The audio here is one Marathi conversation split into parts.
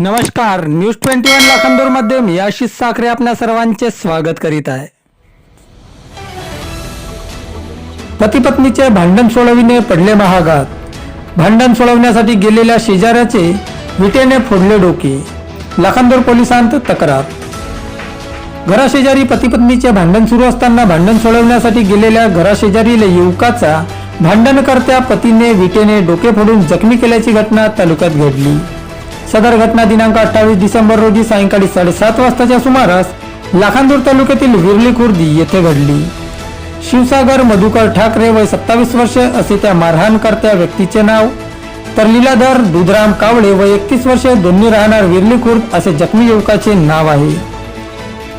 नमस्कार न्यूज ट्वेंटी वन लाखांदूरमध्ये मी आशिष साखरे आपल्या सर्वांचे स्वागत करीत आहे. पती पत्नीचे भांडण सोडविणे पडले महागात. भांडण सोडवण्यासाठी गेलेल्या शेजाऱ्याचे विटेने फोडले डोके. लाखांदूर पोलिसांत तक्रार. घराशेजारी पती पत्नीचे भांडण सुरू असताना भांडण सोडवण्यासाठी गेलेल्या घराशेजारील युवकाचा भांडणकर्त्या पतीने विटेने डोके फोडून जखमी केल्याची घटना तालुक्यात घडली. सदर घटना दिनांक अठ्ठावीस डिसेंबर रोजी सायंकाळी साडेसात वाजताच्या सुमारास लाखांदूर तालुक्यातील विरली खुर्दी येथे घडली. शिवसागर मधुकर ठाकरे वय सत्तावीस वर्षे असे त्या मारहाणकर्त्या व्यक्तीचे नाव तर लीलाधर दुधराम कावळे व एकतीस वर्षे दोन्ही राहणार विरली खुर्द असे जखमी युवकाचे नाव आहे.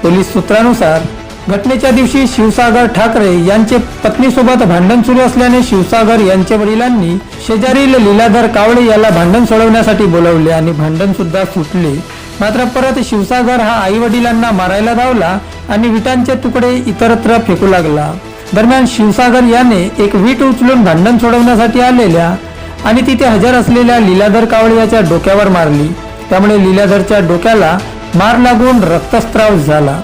पोलीस सूत्रानुसार घटनेच्या दिवशी शिवसागर ठाकरे यांचे पत्नीसोबत भांडण सुरू असल्याने शिवसागर यांच्या वडिलांनी शेजारील लीलाधर कावळे याला भांडण सोडवण्यासाठी बोलवले आणि भांडण सुद्धा सुटले. मात्र परत शिवसागर हा आई वडिलांना मारायला धावला आणि विटांचे तुकडे इतरत्र फेकू लागला. दरम्यान शिवसागर याने एक वीट उचलून भांडण सोडवण्यासाठी आलेल्या आणि तिथे हजर असलेल्या लीलाधर कावळे याच्या डोक्यावर मारली. त्यामुळे लीलाधरच्या डोक्याला मार लागून रक्तस्त्राव झाला.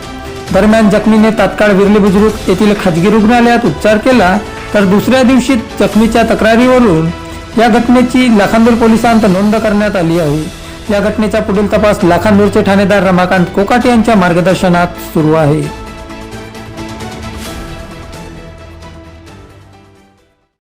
दरम्यान जखमीने तात्काळ विरले बुजुर्ग येथील खाजगी रुग्णालयात उपचार केला तर दुसऱ्या दिवशी जखमीच्या तक्रारीवरून या घटनेची लाखांदूर पोलिसांत नोंद करण्यात आली आहे. या घटनेचा पुढील तपास लाखांदूरचे ठाणेदार रमाकांत कोकाटे यांच्या मार्गदर्शनात सुरू आहे.